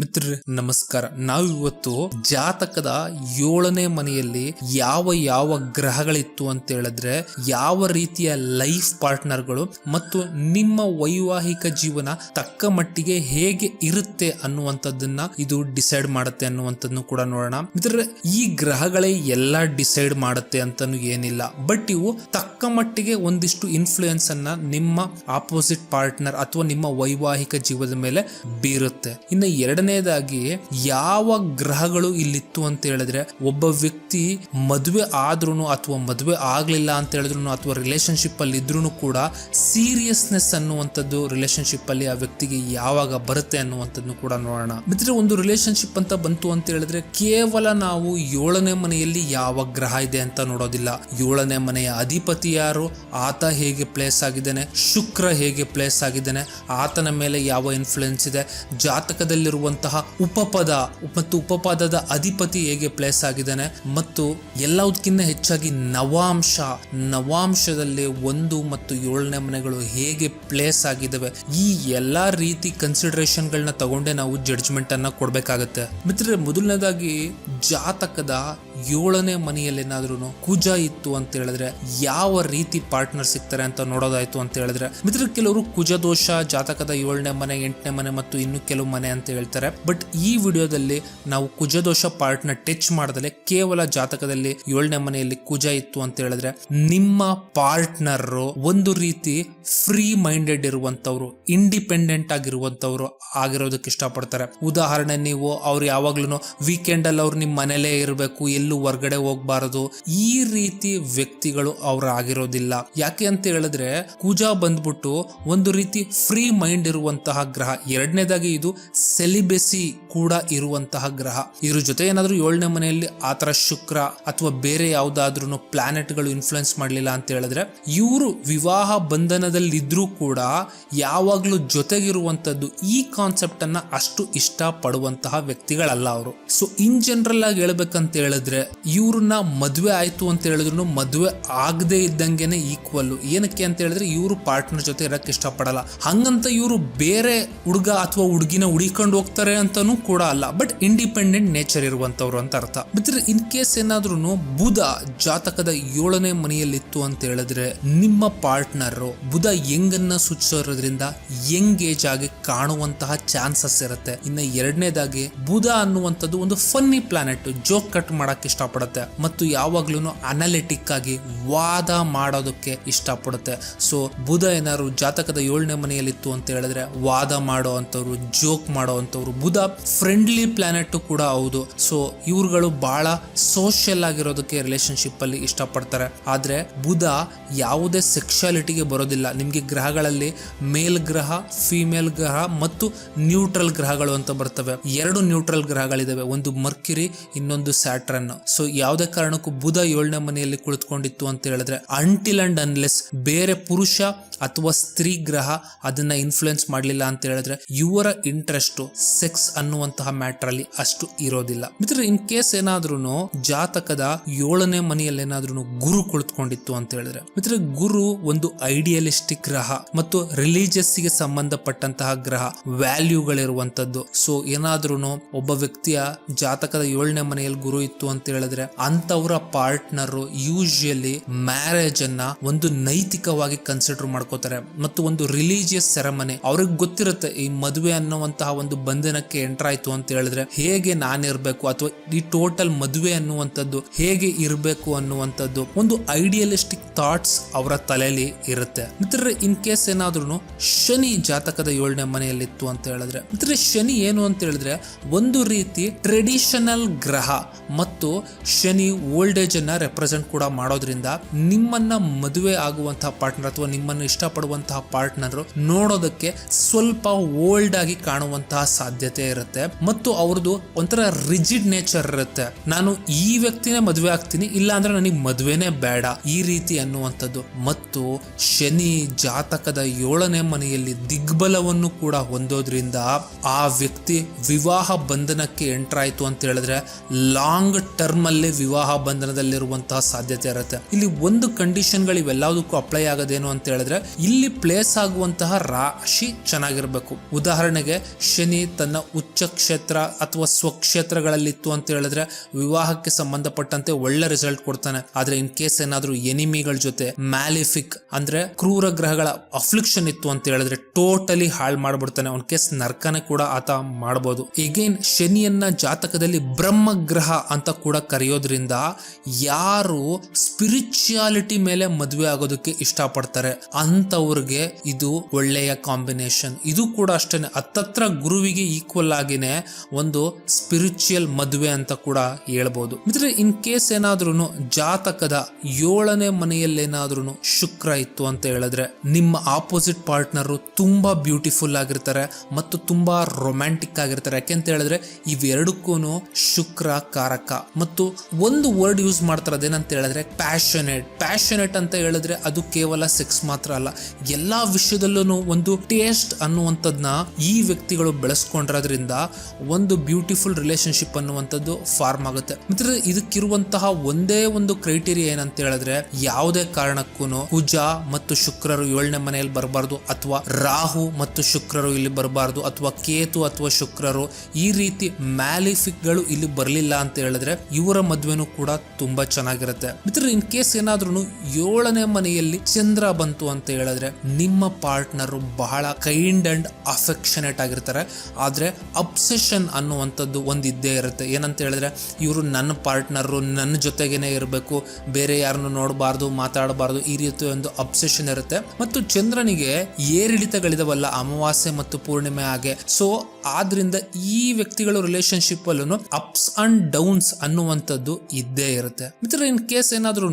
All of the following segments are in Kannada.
ಮಿತ್ರರೇ, ನಮಸ್ಕಾರ. ನಾವಿವತ್ತು ಜಾತಕದ ಏಳನೇ ಮನೆಯಲ್ಲಿ ಯಾವ ಯಾವ ಗ್ರಹಗಳಿತ್ತು ಅಂತ ಹೇಳಿದ್ರೆ, ಯಾವ ರೀತಿಯ ಲೈಫ್ ಪಾರ್ಟ್ನರ್ಗಳು ಮತ್ತು ನಿಮ್ಮ ವೈವಾಹಿಕ ಜೀವನ ತಕ್ಕ ಮಟ್ಟಿಗೆ ಹೇಗೆ ಇರುತ್ತೆ ಅನ್ನುವಂಥದ್ದನ್ನ ಇದು ಡಿಸೈಡ್ ಮಾಡುತ್ತೆ ಅನ್ನುವಂಥದ್ದನ್ನು ಕೂಡ ನೋಡೋಣ. ಮಿತ್ರರೇ, ಈ ಗ್ರಹಗಳೇ ಎಲ್ಲ ಡಿಸೈಡ್ ಮಾಡುತ್ತೆ ಅಂತಾನು ಏನಿಲ್ಲ. ಬಟ್ ಇವು ತಕ್ಕ ಮಟ್ಟಿಗೆ ಒಂದಿಷ್ಟು ಇನ್ಫ್ಲೂಯೆನ್ಸ್ ಅನ್ನ ನಿಮ್ಮ ಆಪೋಸಿಟ್ ಪಾರ್ಟ್ನರ್ ಅಥವಾ ನಿಮ್ಮ ವೈವಾಹಿಕ ಜೀವನದ ಮೇಲೆ ಬೀರುತ್ತೆ. ಇನ್ನು ಎರಡನೇದಾಗಿ, ಯಾವ ಗ್ರಹಗಳು ಇಲ್ಲಿತ್ತು ಅಂತ ಹೇಳಿದ್ರೆ, ಒಬ್ಬ ವ್ಯಕ್ತಿ ಮದುವೆ ಆದ್ರೂ ಅಥವಾ ಮದುವೆ ಆಗ್ಲಿಲ್ಲ ಅಂತ ಹೇಳಿದ್ರು ಅಥವಾ ರಿಲೇಶನ್ಶಿಪ್ ಅಲ್ಲಿ ಇದ್ರೂ ಕೂಡ ಸೀರಿಯಸ್ನೆಸ್ ಅನ್ನುವಂಥದ್ದು ರಿಲೇಶನ್ಶಿಪ್ ಅಲ್ಲಿ ಆ ವ್ಯಕ್ತಿಗೆ ಯಾವಾಗ ಬರುತ್ತೆ ಅನ್ನುವಂಥದ್ದು ಕೂಡ ನೋಡೋಣ. ಮಿತ್ರ ಒಂದು ರಿಲೇಶನ್ಶಿಪ್ ಅಂತ ಬಂತು ಅಂತ ಹೇಳಿದ್ರೆ ಕೇವಲ ನಾವು ಏಳನೇ ಮನೆಯಲ್ಲಿ ಯಾವ ಗ್ರಹ ಇದೆ ಅಂತ ನೋಡೋದಿಲ್ಲ. ಏಳನೇ ಮನೆಯ ಅಧಿಪತಿ ಯಾರು? ಆತ ಹೇಗೆ ಪ್ಲೇಸ್ ಆಗಿದ್ದಾನೆ? ಶುಕ್ರ ಹೇಗೆ ಪ್ಲೇಸ್ ಆಗಿದ್ದಾನೆ? ಆತನ ಮೇಲೆ ಯಾವ ಇನ್ಫ್ಲುಯೆನ್ಸ್ ಇದೆ? ಜಾತಕದಲ್ಲಿರುವಂತಹ ಉಪಪದ ಮತ್ತು ಉಪಪದದ ಅಧಿಪತಿ ಹೇಗೆ ಪ್ಲೇಸ್ ಆಗಿದ್ದಾನೆ ಮತ್ತು ಎಲ್ಲದಕ್ಕಿಂತ ಹೆಚ್ಚಾಗಿ ನವಾಂಶ, ನವಾಂಶದಲ್ಲಿ ಒಂದು ಮತ್ತು ಏಳನೇ ಮನೆಗಳು ಹೇಗೆ ಪ್ಲೇಸ್ ಆಗಿದ್ದಾವೆ, ಈ ಎಲ್ಲಾ ರೀತಿ ಕನ್ಸಿಡರೇಷನ್ಗಳನ್ನ ತಗೊಂಡೆ ನಾವು ಜಡ್ಜ್ಮೆಂಟ್ ಅನ್ನ ಕೊಡ್ಬೇಕಾಗತ್ತೆ. ಮಿತ್ರರೇ, ಮೊದಲನೇದಾಗಿ ಜಾತಕದ ಏಳನೇ ಮನೆಯಲ್ಲಿ ಏನಾದ್ರೂ ಕುಜ ಇತ್ತು ಅಂತ ಹೇಳಿದ್ರೆ ಯಾವ ರೀತಿ ಪಾರ್ಟ್ನರ್ ಸಿಗ್ತಾರೆ ಅಂತ ನೋಡೋದಾಯ್ತು ಅಂತ ಹೇಳಿದ್ರೆ, ಮಿತ್ರ ಕೆಲವರು ಕುಜ ದೋಷ, ಜಾತಕದ ಏಳನೇ ಮನೆ, ಎಂಟನೇ ಮನೆ ಮತ್ತು ಇನ್ನು ಕೆಲವು ಮನೆ ಅಂತ ಹೇಳ್ತಾರೆ. ಬಟ್ ಈ ವಿಡಿಯೋದಲ್ಲಿ ನಾವು ಕುಜ ದೋಷ ಪಾರ್ಟ್ನ ಟಚ್ ಮಾಡದಲೆ ಕೇವಲ ಜಾತಕದಲ್ಲಿ ಏಳನೇ ಮನೆಯಲ್ಲಿ ಕುಜ ಇತ್ತು ಅಂತ ಹೇಳಿದ್ರೆ, ನಿಮ್ಮ ಪಾರ್ಟ್ನರ್ ಒಂದು ರೀತಿ ಫ್ರೀ ಮೈಂಡೆಡ್ ಇರುವಂತವ್ರು ಇಂಡಿಪೆಂಡೆಂಟ್ ಆಗಿರುವಂತವ್ರು ಆಗಿರೋದಕ್ಕೆ ಇಷ್ಟಪಡ್ತಾರೆ. ಉದಾಹರಣೆ ನೀವು ಅವ್ರು ಯಾವಾಗ್ಲೂ ವೀಕೆಂಡ್ ಅಲ್ಲಿ ಅವ್ರು ನಿಮ್ಮ ಮನೇಲೇ ಇರಬೇಕು, ಎಲ್ಲೂ ಹೊರ್ಗಡೆ ಹೋಗ್ಬಾರದು. ಈ ರೀತಿ ವ್ಯಕ್ತಿಗಳು ಅವ್ರ ಆಗಿರೋದಿಲ್ಲ. ಯಾಕೆ ಅಂತ ಹೇಳಿದ್ರೆ ಕೂಜಾ ಬಂದ್ಬಿಟ್ಟು ಒಂದು ರೀತಿ ಫ್ರೀ ಮೈಂಡ್ ಇರುವಂತಹ ಗ್ರಹ. ಎರಡನೇದಾಗಿ ಇದು ಸೆಲಿಬೆಸಿ ಕೂಡ ಇರುವಂತಹ ಗ್ರಹ. ಇದ್ರ ಜೊತೆ ಏನಾದ್ರೂ ಏಳನೇ ಮನೆಯಲ್ಲಿ ಆತರ ಶುಕ್ರ ಅಥವಾ ಬೇರೆ ಯಾವ್ದಾದ್ರು ಪ್ಲಾನೆಟ್ಗಳು ಇನ್ಫ್ಲುಯೆನ್ಸ್ ಮಾಡಲಿಲ್ಲ ಅಂತ ಹೇಳಿದ್ರೆ, ಇವರು ವಿವಾಹ ಬಂಧನದಲ್ಲಿ ಇದ್ರೂ ಕೂಡ ಯಾವಾಗ್ಲೂ ಜೊತೆಗಿರುವಂತದ್ದು ಈ ಕಾನ್ಸೆಪ್ಟ್ ಅನ್ನ ಅಷ್ಟು ಇಷ್ಟ ಪಡುವಂತಹ ವ್ಯಕ್ತಿಗಳಲ್ಲ ಅವರು. ಸೊ ಇನ್ ಜನರಲ್ ಆಗಿ ಹೇಳ್ಬೇಕಂತ ಹೇಳಿದ್ರೆ ಇವ್ರನ್ನ ಮದುವೆ ಆಯಿತು ಅಂತ ಹೇಳಿದ್ರು ಮದುವೆ ಆಗದೆ ಇದ್ದಂಗೆನೆ ಈಕ್ವಲ್ ಏನಕ್ಕೆ ಅಂತ ಹೇಳಿದ್ರೆ ಇವರು ಪಾರ್ಟ್ನರ್ ಜೊತೆ ಇರಕ್ಕೆ ಇಷ್ಟಪಡಲ್ಲ. ಹಂಗಂತ ಇವರು ಬೇರೆ ಹುಡುಗ ಅಥವಾ ಹುಡುಗಿನ ಹುಡಿಕೊಂಡು ಹೋಗ್ತಾರೆ ಅಂತಾನೂ ಕೂಡ ಅಲ್ಲ. ಬಟ್ ಇಂಡಿಪೆಂಡೆಂಟ್ ನೇಚರ್ ಇರುವಂತವ್ರು ಅಂತ ಅರ್ಥ. ಮತ್ತೆ ಇನ್ ಕೇಸ್ ಏನಾದ್ರೂ ಬುಧ ಜಾತಕದ ಏಳನೇ ಮನೆಯಲ್ಲಿತ್ತು ಅಂತ ಹೇಳಿದ್ರೆ ನಿಮ್ಮ ಪಾರ್ಟ್ನರ್ ಬುಧ ಯಂಗನ್ನ ಸೂಚಿಸೋದ್ರಿಂದ ಯಂಗ್ ಏಜ್ ಆಗಿ ಕಾಣುವಂತಹ ಚಾನ್ಸಸ್ ಇರುತ್ತೆ. ಇನ್ನು ಎರಡನೇದಾಗಿ ಬುಧ ಅನ್ನುವಂಥದ್ದು ಒಂದು ಫನ್ನಿ ಪ್ಲಾನೆಟ್ ಜೋಕ್ ಕಟ್ ಮಾಡಕ್ ಇಷ್ಟಪಡುತ್ತೆ ಮತ್ತು ಯಾವಾಗ್ಲೂ ಅನಾಲಿಟಿಕ್ ಆಗಿ ವಾದ ಮಾಡೋದಕ್ಕೆ ಇಷ್ಟಪಡುತ್ತೆ. ಸೊ ಬುಧ ಏನಾದ್ರು ಜಾತಕದ ಏಳನೇ ಮನೆಯಲ್ಲಿತ್ತು ಅಂತ ಹೇಳಿದ್ರೆ ವಾದ ಮಾಡೋ ಅಂಥವ್ರು ಜೋಕ್ ಮಾಡೋ ಅಂಥವ್ರು, ಬುಧ ಫ್ರೆಂಡ್ಲಿ ಪ್ಲಾನೆಟ್ ಕೂಡ ಹೌದು. ಸೊ ಇವ್ರುಗಳು ಬಹಳ ಸೋಷಿಯಲ್ ಆಗಿರೋದಕ್ಕೆ ರಿಲೇಶನ್ಶಿಪ್ ಅಲ್ಲಿ ಇಷ್ಟಪಡ್ತಾರೆ. ಆದ್ರೆ ಬುಧ ಯಾವುದೇ ಸೆಕ್ಷುಯಾಲಿಟಿಗೆ ಬರೋದಿಲ್ಲ. ನಿಮಗೆ ಗ್ರಹಗಳಲ್ಲಿ ಮೇಲ್ ಗ್ರಹ ಫಿಮೇಲ್ ಗ್ರಹ ಮತ್ತು ನ್ಯೂಟ್ರಲ್ ಗ್ರಹಗಳು ಅಂತ ಬರ್ತವೆ. ಎರಡು ನ್ಯೂಟ್ರಲ್ ಗ್ರಹಗಳಿದಾವೆ. ಒಂದು ಮರ್ಕಿರಿ ಇನ್ನೊಂದು ಸ್ಯಾಟ್ರನ್ ಸೊ ಯಾವುದೇ ಕಾರಣಕ್ಕೂ ಬುಧ ಏಳನೇ ಮನೆಯಲ್ಲಿ ಕುಳಿತುಕೊಂಡಿತ್ತು ಅಂತ ಹೇಳಿದ್ರೆ ಅಂಟಿಲ್ ಅಂಡ್ ಅನ್ಲೆಸ್ ಬೇರೆ ಪುರುಷ ಅಥವಾ ಸ್ತ್ರೀ ಗ್ರಹ ಅದನ್ನ ಇನ್ಫ್ಲುಯೆನ್ಸ್ ಮಾಡಲಿಲ್ಲ ಅಂತ ಹೇಳಿದ್ರೆ ಇವರ ಇಂಟ್ರೆಸ್ಟ್ ಸೆಕ್ಸ್ ಅನ್ನುವಂತಹ ಮ್ಯಾಟರ್ ಅಲ್ಲಿ ಅಷ್ಟು ಇರೋದಿಲ್ಲ. ಮಿತ್ರ ಇನ್ ಕೇಸ್ ಏನಾದ್ರೂ ಜಾತಕದ ಏಳನೇ ಮನೆಯಲ್ಲಿ ಏನಾದ್ರೂ ಗುರು ಕುಳಿತುಕೊಂಡಿತ್ತು ಅಂತ ಹೇಳಿದ್ರೆ ಮಿತ್ರ ಗುರು ಒಂದು ಐಡಿಯಲಿಸ್ಟಿಕ್ ಗ್ರಹ ಮತ್ತು ರಿಲಿಜಿಯಸ್ಗೆ ಸಂಬಂಧಪಟ್ಟಂತಹ ಗ್ರಹ ವ್ಯಾಲ್ಯೂಗಳಿರುವಂತದ್ದು ಸೊ ಏನಾದ್ರೂ ಒಬ್ಬ ವ್ಯಕ್ತಿಯ ಜಾತಕದ ಏಳನೇ ಮನೆಯಲ್ಲಿ ಗುರು ಇತ್ತು ಅಂತ ಹೇಳಿದ್ರೆ ಅಂತವರ ಪಾರ್ಟ್ನರ್ ಯೂಶಲಿ ಮ್ಯಾರೇಜ್ ಅನ್ನ ಒಂದು ನೈತಿಕವಾಗಿ ಕನ್ಸಿಡರ್ ಮಾಡ್ಕೋತಾರೆ. ಮತ್ತು ಒಂದು ರಿಲೀಜಿಯಸ್ ಸೆರೆಮನಿ ಅವ್ರಿಗೆ ಗೊತ್ತಿರುತ್ತೆ ಈ ಮದುವೆ ಅನ್ನುವಂತಹ ಒಂದು ಬಂಧನಕ್ಕೆ ಎಂಟರ್ ಆಯ್ತು ಅಂತ ಹೇಳಿದ್ರೆ ಹೇಗೆ ನಾನಿರ್ಬೇಕು ಅಥವಾ ಈ ಟೋಟಲ್ ಮದುವೆ ಅನ್ನುವಂಥದ್ದು ಹೇಗೆ ಇರಬೇಕು ಅನ್ನುವಂಥದ್ದು ಒಂದು ಐಡಿಯಲಿಸ್ಟಿಕ್ ಥಾಟ್ಸ್ ಅವರ ತಲೆಯಲ್ಲಿ ಇರುತ್ತೆ. ಮಿತ್ರರೆ ಇನ್ ಕೇಸ್ ಏನಾದ್ರೂ ಶನಿ ಜಾತಕದ ಏಳನೇ ಮನೆಯಲ್ಲಿತ್ತು ಅಂತ ಹೇಳಿದ್ರೆ ಮಿತ್ರ ಶನಿ ಏನು ಅಂತ ಹೇಳಿದ್ರೆ ಒಂದು ರೀತಿ ಟ್ರೆಡಿಷನಲ್ ಗ್ರಹ ಮತ್ತು ಶನಿ ಓಲ್ಡ್ ಏಜ್ ಅನ್ನ ರೆಪ್ರೆಸೆಂಟ್ ಕೂಡ ಮಾಡೋದ್ರಿಂದ ನಿಮ್ಮನ್ನ ಮದುವೆ ಆಗುವಂತಹ ಪಾರ್ಟ್ನರ್ ಅಥವಾ ನಿಮ್ಮನ್ನು ಇಷ್ಟಪಡುವಂತಹ ಪಾರ್ಟ್ನರ್ ನೋಡೋದಕ್ಕೆ ಸ್ವಲ್ಪ ಓಲ್ಡ್ ಆಗಿ ಕಾಣುವಂತಹ ಸಾಧ್ಯತೆ ಇರುತ್ತೆ. ಮತ್ತು ಅವ್ರದ್ದು ಒಂಥರ ರಿಜಿಡ್ ನೇಚರ್ ಇರುತ್ತೆ. ನಾನು ಈ ವ್ಯಕ್ತಿನೇ ಮದುವೆ ಆಗ್ತೀನಿ ಇಲ್ಲ ಅಂದ್ರೆ ನನಗೆ ಮದುವೆನೇ ಬೇಡ. ಈ ರೀತಿ ಅನ್ನುವಂಥದ್ದು. ಮತ್ತು ಶನಿ ಜಾತಕದ ಏಳನೇ ಮನೆಯಲ್ಲಿ ದಿಗ್ಬಲವನ್ನು ಕೂಡ ಹೊಂದೋದ್ರಿಂದ ಆ ವ್ಯಕ್ತಿ ವಿವಾಹ ಬಂಧನಕ್ಕೆ ಎಂಟರ್ ಆಯ್ತು ಅಂತ ಹೇಳಿದ್ರೆ ಲಾಂಗ್ ಟರ್ಮ್ ಅಲ್ಲಿ ವಿವಾಹ ಬಂಧನದಲ್ಲಿರುವಂತಹ ಸಾಧ್ಯತೆ ಇರುತ್ತೆ. ಇಲ್ಲಿ ಒಂದು ಕಂಡೀಷನ್ಗಳು ಇವೆಲ್ಲದಕ್ಕೂ ಅಪ್ಲೈ ಆಗೋದೇನು ಅಂತ ಹೇಳಿದ್ರೆ ಇಲ್ಲಿ ಪ್ಲೇಸ್ ಆಗುವಂತಹ ರಾಶಿ ಚೆನ್ನಾಗಿರ್ಬೇಕು. ಉದಾಹರಣೆಗೆ, ಶನಿ ತನ್ನ ಉಚ್ಚ ಕ್ಷೇತ್ರ ಅಥವಾ ಸ್ವಕ್ಷೇತ್ರಗಳಲ್ಲಿತ್ತು ಅಂತ ಹೇಳಿದ್ರೆ ವಿವಾಹಕ್ಕೆ ಸಂಬಂಧಪಟ್ಟಂತೆ ಒಳ್ಳೆ ರಿಸಲ್ಟ್ ಕೊಡ್ತಾನೆ. ಆದ್ರೆ ಇನ್ ಕೇಸ್ ಏನಾದ್ರೂ ಎನಿಮಿಗಳ ಜೊತೆ ಮ್ಯಾಲಿಫಿಕ್ ಅಂದ್ರೆ ಕ್ರೂರ ಗ್ರಹಗಳ ಅಫ್ಲಿಕ್ಷನ್ ಇತ್ತು ಅಂತ ಹೇಳಿದ್ರೆ ಟೋಟಲಿ ಹಾಳು ಮಾಡ್ಬಿಡ್ತಾನೆ. ಅವನ್ ಕೇಸ್ ನರ್ಕನೆ ಕೂಡ ಆತ ಮಾಡಬಹುದು ಎಗೇನ್ ಶನಿಯನ್ನ ಜಾತಕದಲ್ಲಿ ಬ್ರಹ್ಮ ಗ್ರಹ ಅಂತ ಕೂಡ ಕರೆಯೋದ್ರಿಂದ ಯಾರು ಸ್ಪಿರಿಚುಯಾಲಿಟಿ ಮೇಲೆ ಮದುವೆ ಆಗೋದಕ್ಕೆ ಇಷ್ಟಪಡ್ತಾರೆ. ಅಂತವ್ರಿಗೆ ಇದು ಒಳ್ಳೆಯ ಕಾಂಬಿನೇಷನ್. ಇದು ಕೂಡ ಅಷ್ಟೇ ಹತ್ತತ್ರ ಗುರುವಿಗೆ ಈಕ್ವಲ್ ಆಗಿನೇ ಒಂದು ಸ್ಪಿರಿಚುಯಲ್ ಮದುವೆ ಅಂತ ಕೂಡ ಹೇಳ್ಬೋದು. ಮಿತ್ರ ಇನ್ ಕೇಸ್ ಏನಾದ್ರೂ ಜಾತಕದ ಏಳನೇ ಮನೆಯಲ್ಲೇನಾದ್ರೂ ಶುಕ್ರ ಇತ್ತು ಅಂತ ಹೇಳಿದ್ರೆ ನಿಮ್ಮ ಆಪೋಸಿಟ್ ಪಾರ್ಟ್ನರ್ ತುಂಬಾ ಬ್ಯೂಟಿಫುಲ್ ಆಗಿರ್ತಾರೆ ಮತ್ತು ತುಂಬಾ ರೊಮ್ಯಾಂಟಿಕ್ ಆಗಿರ್ತಾರೆ. ಯಾಕೆಂತ ಹೇಳಿದ್ರೆ ಇವೆರಡಕ್ಕೂ ಶುಕ್ರ, ಕಾರಕ ಮತ್ತು ಒಂದು ವರ್ಡ್ ಯೂಸ್ ಮಾಡ್ತಾರೆ. ಅದೇನಂತ ಹೇಳಿದ್ರೆ ಪ್ಯಾಷನೇಟ್ ಪ್ಯಾಷನೇಟ್ ಅಂತ ಹೇಳಿದ್ರೆ ಅದು ಕೇವಲ ಸೆಕ್ಸ್ ಮಾತ್ರ ಅಲ್ಲ. ಎಲ್ಲಾ ವಿಷಯದಲ್ಲೂ ಒಂದು ಟೇಸ್ಟ್ ಅನ್ನುವಂಥದ್ನ ಈ ವ್ಯಕ್ತಿಗಳು ಬೆಳೆಸ್ಕೊಂಡಿರೋದ್ರಿಂದ ಒಂದು ಬ್ಯೂಟಿಫುಲ್ ರಿಲೇಶನ್ಶಿಪ್ ಅನ್ನುವಂಥದ್ದು ಫಾರ್ಮ್ ಆಗುತ್ತೆ. ಮಿತ್ರ ಇದಕ್ಕಿರುವಂತಹ ಒಂದೇ ಒಂದು ಕ್ರೈಟೀರಿಯಾ ಏನಂತ ಹೇಳಿದ್ರೆ, ಯಾವುದೇ ಕಾರಣಕ್ಕೂ ಕುಜ ಮತ್ತು ಶುಕ್ರರು ಏಳನೇ ಮನೆಯಲ್ಲಿ ಬರಬಾರ್ದು ಅಥವಾ ರಾಹು ಮತ್ತು ಶುಕ್ರರು ಇಲ್ಲಿ ಬರಬಾರ್ದು ಅಥವಾ ಕೇತು ಅಥವಾ ಶುಕ್ರರು ಈ ರೀತಿ ಮ್ಯಾಲಿಫಿಕ್ಗಳು ಇಲ್ಲಿ ಬರಲಿಲ್ಲ ಅಂತ ಹೇಳಿದ್ರೆ ಇವರ ಮದುವೆನೂ ಕೂಡ ತುಂಬಾ ಚೆನ್ನಾಗಿರುತ್ತೆ. ಮಿತ್ರ ಇನ್ ಕೇಸ್ ಏನಾದ್ರೂ ಏಳನೇ ಮನೆಯಲ್ಲಿ ಚಂದ್ರ ಬಂತು ಅಂತ ಹೇಳಿದ್ರೆ ನಿಮ್ಮ ಪಾರ್ಟ್ನರ್ ಬಹಳ ಕೈಂಡ್ ಅಂಡ್ ಅಫೆಕ್ಷನೇಟ್ ಆಗಿರ್ತಾರೆ. ಆದ್ರೆ ಅಬ್ಸೆಷನ್ ಅನ್ನುವಂಥದ್ದು ಒಂದು ಇದ್ದೇ ಇರುತ್ತೆ. ಏನಂತ ಹೇಳಿದ್ರೆ ಇವರು ನನ್ನ ಪಾರ್ಟ್ನರು, ನನ್ನ ಜೊತೆಗೇನೆ ಇರಬೇಕು. ಬೇರೆ ಯಾರನ್ನು ನೋಡಬಾರ್ದು, ಮಾತಾಡಬಾರ್ದು, ಈ ರೀತಿ ಒಂದು ಅಬ್ಸೆಷನ್ ಇರುತ್ತೆ. ಮತ್ತು ಚಂದ್ರನಿಗೆ ಏರಿಳಿತಗಳಿದವಲ್ಲ, ಅಮಾವಾಸ್ಯೆ ಮತ್ತು ಪೂರ್ಣಿಮೆ ಹಾಗೆ. ಸೊ ಆದ್ರಿಂದ ಈ ವ್ಯಕ್ತಿಗಳ ರಿಲೇಶನ್ಶಿಪ್ ಅಲ್ಲೂ ಅಪ್ಸ್ ಅಂಡ್ ಡೌನ್ಸ್ ಅನ್ನುವಂಥದ್ದು ಇದ್ದೇ ಇರುತ್ತೆ. ಮಿತ್ರ ಇನ್ ಕೇಸ್ ಏನಾದ್ರೂ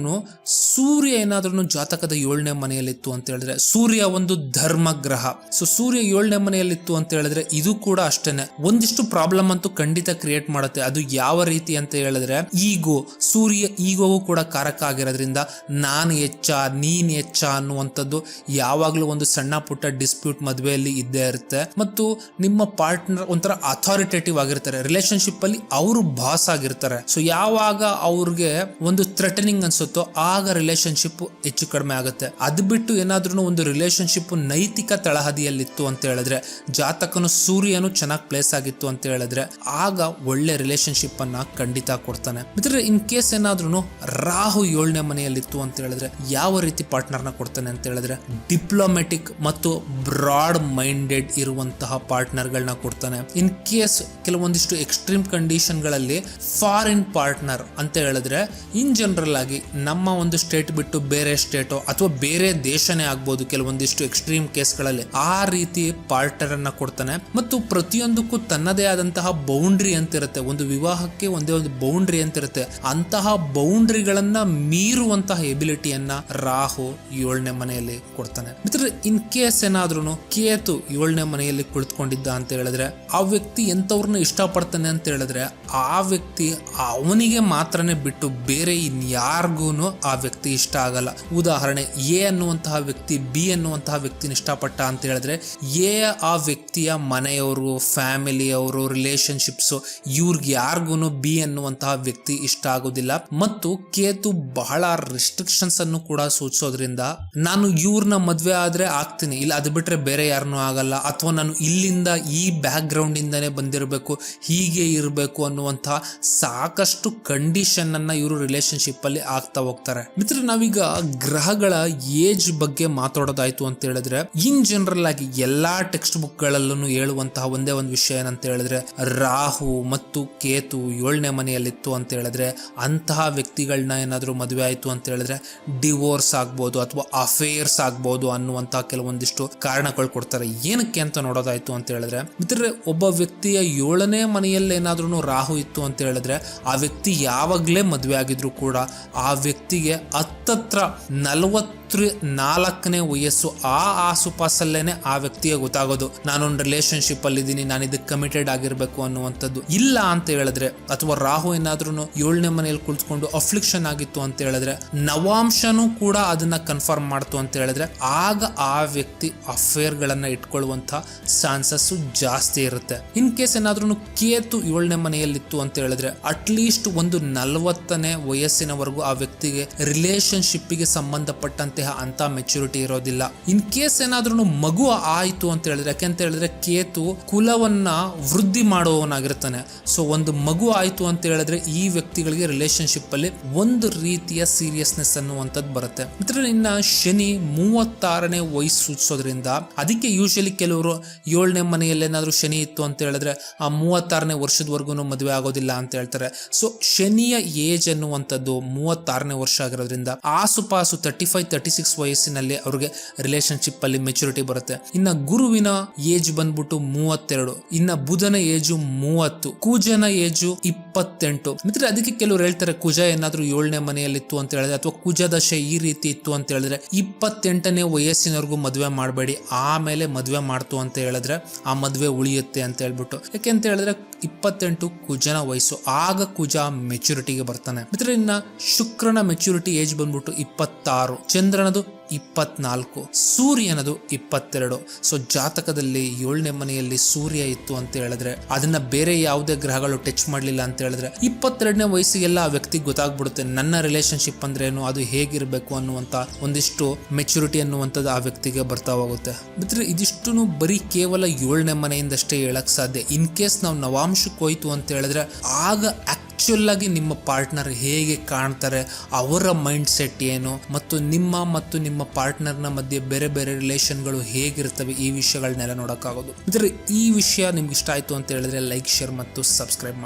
ಸೂರ್ಯ ಏನಾದ್ರೂ ಜಾತಕದ ಏಳನೇ ಮನೆಯಲ್ಲಿತ್ತು ಅಂತ ಹೇಳಿದ್ರೆ, ಸೂರ್ಯ ಒಂದು ಧರ್ಮ ಗ್ರಹ ಸೊ ಸೂರ್ಯ ಏಳನೇ ಮನೆಯಲ್ಲಿತ್ತು ಅಂತ ಹೇಳಿದ್ರೆ, ಇದು ಕೂಡ ಅಷ್ಟೇನೆ. ಒಂದಿಷ್ಟು ಪ್ರಾಬ್ಲಮ್ ಅಂತೂ ಖಂಡಿತ ಕ್ರಿಯೇಟ್ ಮಾಡುತ್ತೆ. ಅದು ಯಾವ ರೀತಿ ಅಂತ ಹೇಳಿದ್ರೆ ಈಗೋ ಸೂರ್ಯ ಈಗೋವು ಕೂಡ ಕಾರಕ ಆಗಿರೋದ್ರಿಂದ, ನಾನು ಹೆಚ್ಚ ನೀನ್ ಹೆಚ್ಚ ಅನ್ನುವಂಥದ್ದು ಯಾವಾಗಲೂ ಒಂದು ಸಣ್ಣ ಪುಟ್ಟ ಡಿಸ್ಪ್ಯೂಟ್ ಮದುವೆಯಲ್ಲಿ ಇದ್ದೇ ಇರುತ್ತೆ. ಮತ್ತು ನಿಮ್ಮ ಪಾರ್ಟ್ನರ್ ಒಂಥರ ಅಥಾರಿಟೇಟಿವ್ ಆಗಿರ್ತಾರೆ. ರಿಲೇಶನ್ಶಿಪ್ ಅಲ್ಲಿ ಅವರು ಬಾಸ್ ಆಗಿರ್ತಾರೆ. ಸೊ ಯಾವಾಗ ಅವ್ರಿಗೆ ಒಂದು ಥ್ರೆಟನಿಂಗ್ ಅನ್ಸುತ್ತೋ, ಆಗ ರಿಲೇಶನ್ಶಿಪ್ ಹೆಚ್ಚು ಕಡಿಮೆ ಆಗುತ್ತೆ. ಅದು ಬಿಟ್ಟು ಒಂದು ರಿಲೇಶನ್ಶಿಪ್ ನೈತಿಕ ತಳಹದಿಯಲ್ಲಿತ್ತು ಅಂತ ಹೇಳಿದ್ರೆ, ಜಾತಕನು ಸೂರ್ಯನು ಚೆನ್ನಾಗಿ ಪ್ಲೇಸ್ ಆಗಿತ್ತು ಅಂತ ಹೇಳಿದ್ರೆ, ಆಗ ಒಳ್ಳೆ ರಿಲೇಶನ್ಶಿಪ್ ಅನ್ನ ಖಂಡಿತ ಕೊಡ್ತಾನೆ. ಮಿತ್ರ ಇನ್ ಕೇಸ್ ಏನಾದ್ರೂ ರಾಹು ಏಳನೇ ಮನೆಯಲ್ಲಿತ್ತು ಅಂತ ಹೇಳಿದ್ರೆ, ಯಾವ ರೀತಿ ಪಾರ್ಟ್ನರ್ನ ಕೊಡ್ತಾನೆ ಅಂತ ಹೇಳಿದ್ರೆ ಡಿಪ್ಲೊಮೆಟಿಕ್ ಮತ್ತು ಬ್ರಾಡ್ ಮೈಂಡೆಡ್ ಇರುವಂತಹ ಪಾರ್ಟ್ನರ್ಗಳನ್ನ ಕೊಡ್ತಾನೆ. ಇನ್ ಕೇಸ್ ಕೆಲವೊಂದಿಷ್ಟು ಎಕ್ಸ್ಟ್ರೀಮ್ ಕಂಡೀಷನ್ಗಳಲ್ಲಿ ಫಾರಿನ್ ಪಾರ್ಟ್ನರ್ ಅಂತ ಹೇಳಿದ್ರೆ ಇನ್ ಜನರಲ್ ಆಗಿ ನಮ್ಮ ಒಂದು ಸ್ಟೇಟ್ ಬಿಟ್ಟು ಬೇರೆ ಸ್ಟೇಟೋ ಅಥವಾ ಬೇರೆ ದೇಶನೇ ಆಗ್ಬೋದು ಕೆಲವೊಂದಿಷ್ಟು ಎಕ್ಸ್ಟ್ರೀಮ್ ಕೇಸ್ಗಳಲ್ಲಿ ಆ ರೀತಿ ಪಾರ್ಟ್ನರ್ ಅನ್ನ ಕೊಡ್ತಾನೆ. ಮತ್ತು ಪ್ರತಿಯೊಂದಕ್ಕೂ ತನ್ನದೇ ಆದಂತಹ ಬೌಂಡ್ರಿ ಅಂತ ಇರುತ್ತೆ ಒಂದು ವಿವಾಹಕ್ಕೆ ಒಂದೇ ಒಂದು ಬೌಂಡ್ರಿ ಅಂತ ಇರುತ್ತೆ ಅಂತಹ ಬೌಂಡ್ರಿಗಳನ್ನ ಮೀರುವಂತಹ ಎಬಿಲಿಟಿಯನ್ನ ರಾಹು ಏಳನೇ ಮನೆಯಲ್ಲಿ ಕೊಡ್ತಾನೆ. ಮಿತ್ರ ಇನ್ ಕೇಸ್ ಏನಾದ್ರೂ ಕೇತು ಏಳನೇ ಮನೆಯಲ್ಲಿ ಕುಳಿತುಕೊಂಡಿದ್ದ ಅಂತ ಹೇಳಿದ್ರೆ, ಆ ವ್ಯಕ್ತಿ ಎಂತವ್ರನ್ನ ಇಷ್ಟಪಡ್ತಾನೆ ಅಂತ ಹೇಳಿದ್ರೆ, ಆ ವ್ಯಕ್ತಿ ಅವನಿಗೆ ಮಾತ್ರನೇ ಬಿಟ್ಟು ಬೇರೆ ಇನ್ಯಾರಿಗೂ ಆ ವ್ಯಕ್ತಿ ಇಷ್ಟ ಆಗಲ್ಲ. ಉದಾಹರಣೆ, ಎ ಅನ್ನುವಂತಹ ವ್ಯಕ್ತಿ ಬಿ ಅನ್ನುವಂತಹ ವ್ಯಕ್ತಿನ ಇಷ್ಟಪಟ್ಟ ಅಂತ ಹೇಳಿದ್ರೆ, ಎ ಆ ವ್ಯಕ್ತಿಯ ಮನೆಯವರು, ಫ್ಯಾಮಿಲಿಯವರು ರಿಲೇಶನ್ಶಿಪ್ಸ್ ಇವ್ರಿಗೆ ಯಾರಿಗೂ ಬಿ ಅನ್ನುವಂತಹ ವ್ಯಕ್ತಿ ಇಷ್ಟ ಆಗೋದಿಲ್ಲ. ಮತ್ತು ಕೇತು ಬಹಳ ರೆಸ್ಟ್ರಿಕ್ಷನ್ಸ್ ಅನ್ನು ಕೂಡ ಸೂಚಿಸೋದ್ರಿಂದ ನಾನು ಇವ್ರನ್ನ ಮದ್ವೆ ಆದ್ರೆ ಆಗ್ತೀನಿ. ಇಲ್ಲ, ಅದು ಬಿಟ್ರೆ ಬೇರೆ ಯಾರನ್ನೂ ಆಗಲ್ಲ. ಅಥವಾ ನಾನು ಇಲ್ಲಿಂದ ಈ ಬ್ಯಾಕ್ ಗ್ರೌಂಡ್ ಇಂದಾನೆ ಬಂದಿರಬೇಕು, ಹೀಗೆ ಇರಬೇಕು ಅನ್ನುವಂತಹ ಸಾಕಷ್ಟು ಕಂಡೀಷನ್ ಅನ್ನ ಇವರು ರಿಲೇಶನ್ಶಿಪ್ ಅಲ್ಲಿ ಆಗ್ತಾ ಹೋಗ್ತಾರೆ. ಮಿತ್ರ ನಾವೀಗ ಗ್ರಹಗಳ ಏಜ್ ಬಗ್ಗೆ ಮಾತಾಡೋದಾಯ್ತು ಅಂತ ಹೇಳಿದ್ರೆ ಇನ್ ಜನರಲ್ ಆಗಿ ಎಲ್ಲಾ ಟೆಕ್ಸ್ಟ್ ಬುಕ್ ಗಳಲ್ಲೂ ಹೇಳುವಂತಹ ಒಂದೇ ಒಂದು ವಿಷಯ ಏನಂತ ಹೇಳಿದ್ರೆ, ರಾಹು ಮತ್ತು ಕೇತು ಏಳನೇ ಮನೆಯಲ್ಲಿತ್ತು ಅಂತ ಹೇಳಿದ್ರೆ, ಅಂತಹ ವ್ಯಕ್ತಿಗಳನ್ನ ಏನಾದರೂ ಮದುವೆ ಆಯಿತು ಅಂತ ಹೇಳಿದ್ರೆ ಡಿವೋರ್ಸ್ ಆಗ್ಬೋದು ಅಥವಾ ಅಫೇರ್ಸ್ ಆಗ್ಬೋದು ಅನ್ನುವಂತಹ ಕೆಲವೊಂದಿಷ್ಟು ಕಾರಣಗಳು ಕೊಡ್ತಾರೆ. ಏನಕ್ಕೆ ಅಂತ ನೋಡೋದಾಯ್ತು ಅಂತ ಹೇಳಿದ್ರೆ ಮಿತ್ರರೆ ಒಬ್ಬ ವ್ಯಕ್ತಿಯ ಏಳನೇ ಮನೆಯಲ್ಲಿ ಏನಾದ್ರೂ ರಾಹು ಇತ್ತು ಅಂತ ಹೇಳಿದ್ರೆ, ಆ ವ್ಯಕ್ತಿ ಯಾವಾಗಲೇ ಮದುವೆ ಆಗಿದ್ರು ಕೂಡ ಆ ವ್ಯಕ್ತಿಗೆ ಹತ್ತತ್ರ ನಲವತ್ತು ನಾಲ್ಕನೇ ವಯಸ್ಸು ಆ ಆಸುಪಾಸಲ್ಲೇನೆ ಆ ವ್ಯಕ್ತಿಗೆ ಗೊತ್ತಾಗೋದು. ನಾನೊಂದು ರಿಲೇಶನ್ಶಿಪ್ ಅಲ್ಲಿ ಇದ್ದೀನಿ ನಾನು ಇದಕ್ಕೆ ಕಮಿಟೆಡ್ ಆಗಿರ್ಬೇಕು ಅನ್ನುವಂಥದ್ದು. ಇಲ್ಲ ಅಂತ ಹೇಳಿದ್ರೆ, ಅಥವಾ ರಾಹು ಏನಾದ್ರೂ ಏಳನೇ ಮನೆಯಲ್ಲಿ ಕುಳಿತುಕೊಂಡು ಅಫ್ಲಿಕ್ಷನ್ ಆಗಿತ್ತು ಅಂತ ಹೇಳಿದ್ರೆ, ನವಾಂಶನೂ ಕೂಡ ಅದನ್ನ ಕನ್ಫರ್ಮ್ ಮಾಡ್ತು ಅಂತ ಹೇಳಿದ್ರೆ, ಆಗ ಆ ವ್ಯಕ್ತಿ ಅಫೇರ್ ಗಳನ್ನ ಇಟ್ಕೊಳ್ಳುವಂತ ಚಾನ್ಸಸ್ ಜಾಸ್ತಿ ಇರುತ್ತೆ. ಇನ್ ಕೇಸ್ ಏನಾದ್ರೂ ಕೇತು ಏಳನೇ ಮನೆಯಲ್ಲಿತ್ತು ಅಂತ ಹೇಳಿದ್ರೆ ಅಟ್ಲೀಸ್ಟ್ ಒಂದು ನಲವತ್ತನೇ ವಯಸ್ಸಿನವರೆಗೂ ಆ ವ್ಯಕ್ತಿಗೆ ರಿಲೇಶನ್ಶಿಪ್ಗೆ ಸಂಬಂಧಪಟ್ಟಂತೆ ಇರುವಂತಹ ಅಂತ ಮೆಚುರಿಟಿ ಇರೋದಿಲ್ಲ. ಇನ್ ಕೇಸ್ ಏನಾದ್ರೂ ಮಗು ಆಯಿತು ಅಂತ ಹೇಳಿದ್ರೆ, ಯಾಕೆಂತ ಹೇಳಿದ್ರೆ ಕೇತು ಕುಲವನ್ನ ವೃದ್ಧಿ ಮಾಡುವವನಾಗಿರ್ತಾನೆ. ಸೊ ಒಂದು ಮಗು ಆಯ್ತು ಅಂತ ಹೇಳಿದ್ರೆ ಈ ವ್ಯಕ್ತಿಗಳಿಗೆ ರಿಲೇಶನ್ಶಿಪ್ ಅಲ್ಲಿ ಒಂದು ರೀತಿಯ ಸೀರಿಯಸ್ನೆಸ್ ಅನ್ನುವಂಥದ್ದು ಬರುತ್ತೆ. ಮಿತ್ರ ಇನ್ನ ಶನಿ ಮೂವತ್ತಾರನೇ ವಯಸ್ಸು ಸೂಚಿಸೋದ್ರಿಂದ ಅದಕ್ಕೆ ಯೂಶಲಿ ಕೆಲವರು ಏಳನೇ ಮನೆಯಲ್ಲಿ ಏನಾದ್ರು ಶನಿ ಇತ್ತು ಅಂತ ಹೇಳಿದ್ರೆ, ಆ ಮೂವತ್ತಾರನೇ ವರ್ಷದವರೆಗೂ ಮದುವೆ ಆಗೋದಿಲ್ಲ ಅಂತ ಹೇಳ್ತಾರೆ. ಸೊ ಶನಿಯ ಏಜ್ ಅನ್ನುವಂಥದ್ದು ಮೂವತ್ತಾರನೇ ವರ್ಷ ಆಗಿರೋದ್ರಿಂದ, ಆಸುಪಾಸು ತರ್ಟಿ ಫೈವ್ ತರ್ಟಿ ಸಿಕ್ಸ್ ವಯಸ್ಸಿನಲ್ಲಿ ಅವ್ರಿಗೆ ರಿಲೇಶನ್ಶಿಪ್ ಅಲ್ಲಿ ಮೆಚುರಿಟಿ ಬರುತ್ತೆ. ಇನ್ನ ಗುರುವಿನ ಏಜ್ ಬಂದ್ಬಿಟ್ಟು ಮೂವತ್ತೆರಡು, ಇನ್ನ ಬುಧನ ಏಜು ಮೂವತ್ತು, ಕೂಜನ ಏಜು ಇಪ್ಪತ್ತೆಂಟು. ಮಿತ್ರ ಅದಕ್ಕೆ ಕೆಲವರು ಹೇಳ್ತಾರೆ, ಕುಜ ಏನಾದ್ರೂ ಏಳನೇ ಮನೆಯಲ್ಲಿ ಇತ್ತು ಅಂತ ಹೇಳಿದ್ರೆ ಅಥವಾ ಕುಜ ದಶೆ ಈ ರೀತಿ ಇತ್ತು ಅಂತ ಹೇಳಿದ್ರೆ ಇಪ್ಪತ್ತೆಂಟನೇ ವಯಸ್ಸಿನವರೆಗೂ ಮದುವೆ ಮಾಡಬೇಡಿ, ಆಮೇಲೆ ಮದುವೆ ಮಾಡ್ತು ಅಂತ ಹೇಳಿದ್ರೆ ಆ ಮದುವೆ ಉಳಿಯುತ್ತೆ ಅಂತ ಹೇಳ್ಬಿಟ್ಟು. ಯಾಕೆ ಅಂತ ಹೇಳಿದ್ರೆ ಇಪ್ಪತ್ತೆಂಟು ಕುಜನ ವಯಸ್ಸು. ಆಗ ಕುಜ ಮೆಚುರಿಟಿಗೆ ಬರ್ತಾನೆ. ಮಿತ್ರ ಇನ್ನ ಶುಕ್ರನ ಮೆಚುರಿಟಿ ಏಜ್ ಬಂದ್ಬಿಟ್ಟು ಇಪ್ಪತ್ತಾರು. ಚಂದ್ರನದು ಇಪ್ಪತ್ನಾಲ್ಕು, ಸೂರ್ಯನದು ಇಪ್ಪತ್ತೆರಡು. ಸೊ ಜಾತಕದಲ್ಲಿ ಏಳನೇ ಮನೆಯಲ್ಲಿ ಸೂರ್ಯ ಇತ್ತು ಅಂತ ಹೇಳಿದ್ರೆ, ಅದನ್ನ ಬೇರೆ ಯಾವುದೇ ಗ್ರಹಗಳು ಟಚ್ ಮಾಡಲಿಲ್ಲ ಅಂತ ಹೇಳಿದ್ರೆ, ಇಪ್ಪತ್ತೆರಡನೇ ವಯಸ್ಸಿಗೆಲ್ಲ ಆ ವ್ಯಕ್ತಿಗೆ ಗೊತ್ತಾಗ್ಬಿಡುತ್ತೆ, ನನ್ನ ರಿಲೇಶನ್ಶಿಪ್ ಏನು, ಅದು ಹೇಗಿರಬೇಕು ಅನ್ನುವಂತ ಒಂದಿಷ್ಟು ಮೆಚುರಿಟಿ ಅನ್ನುವಂಥದ್ದು ಆ ವ್ಯಕ್ತಿಗೆ ಬರ್ತಾ ಹೋಗುತ್ತೆ. ಮಿತ್ರ ಇದಿಷ್ಟು ಬರೀ ಕೇವಲ ಏಳನೇ ಮನೆಯಿಂದಷ್ಟೇ ಹೇಳಕ್ ಸಾಧ್ಯ. ಇನ್ ಕೇಸ್ ನಾವು ನವಾಂಶಕ್ಕೆ ಹೋಯ್ತು ಅಂತ ಹೇಳಿದ್ರೆ, ಆಗ ಆಕ್ಚುಲ್ ಆಗಿ ನಿಮ್ಮ ಪಾರ್ಟ್ನರ್ ಹೇಗೆ ಕಾಣ್ತಾರೆ, ಅವರ ಮೈಂಡ್ ಸೆಟ್ ಏನು, ಮತ್ತು ನಿಮ್ಮ ಮತ್ತು ನಿಮ್ಮ ಪಾರ್ಟ್ನರ್ನ ಮಧ್ಯೆ ಬೇರೆ ಬೇರೆ ರಿಲೇಷನ್ಗಳು ಹೇಗಿರ್ತವೆ ಈ ವಿಷಯಗಳನ್ನೆಲ್ಲ ನೋಡೋಕ್ಕಾಗೋದು. ಇದ್ರೆ ಈ ವಿಷಯ ನಿಮ್ಗೆ ಇಷ್ಟ ಆಯಿತು ಅಂತ ಹೇಳಿದ್ರೆ ಲೈಕ್, ಶೇರ್ ಮತ್ತು ಸಬ್ಸ್ಕ್ರೈಬ್ ಮಾಡಿ.